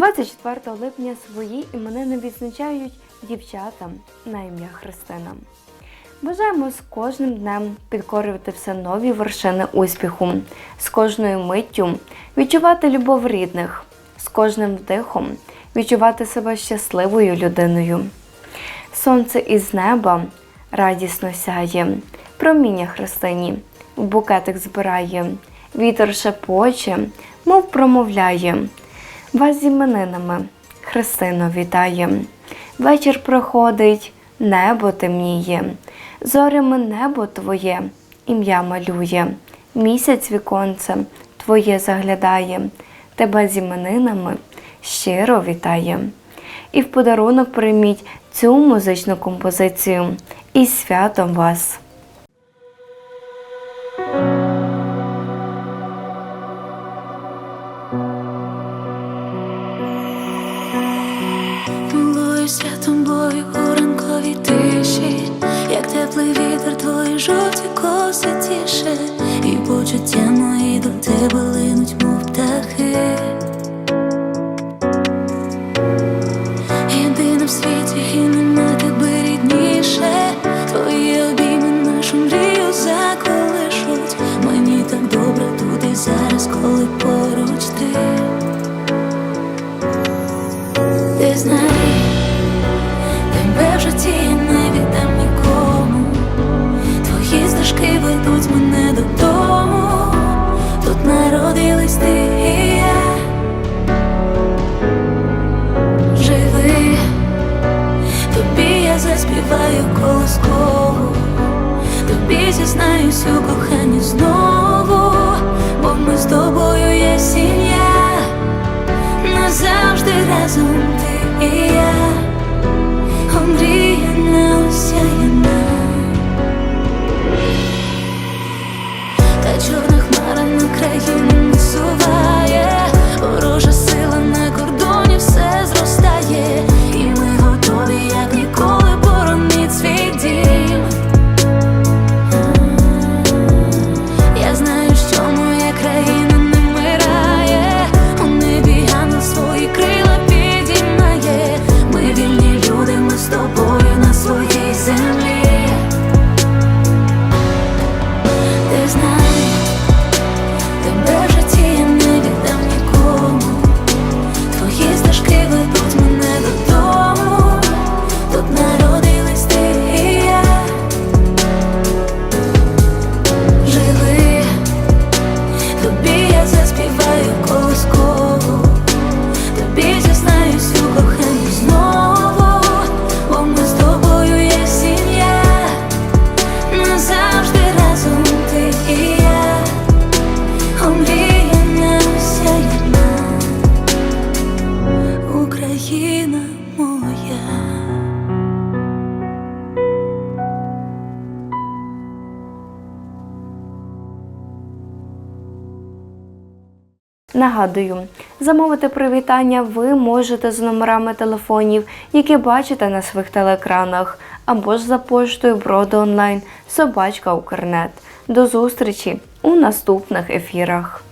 24 липня свої іменини відзначають дівчатам на ім'я Христина. Бажаємо з кожним днем підкорювати все нові вершини успіху, з кожною миттю відчувати любов рідних, з кожним вдихом відчувати себе щасливою людиною. Сонце із неба радісно сяє, проміння Христині в букетик збирає, вітер шепоче, мов промовляє. Вас з іменинами Христино вітає. Вечір приходить, небо темніє, зорями небо твоє, ім'я малює, місяць віконце твоє заглядає, тебе з іменинами щиро вітає. І в подарунок прийміть цю музичну композицію із святом вас! Ранковій тиші, як теплий вітер, твої жовті коси тіше, і почуття я не віддам нікому. Твої стежки ведуть мене додому. Тут народились ти і я. Живи, тобі я заспіваю колоскову. Тобі зізнаюсь у коханні знову, бо ми з тобою є сім'я назавжди разом ти і я, омріяна осяяна, та чорна Україна моя. Нагадую, замовити привітання ви можете з номерами телефонів, які бачите на своїх телеекранах, або ж за поштою Броди онлайн собачка Укрнет. До зустрічі у наступних ефірах.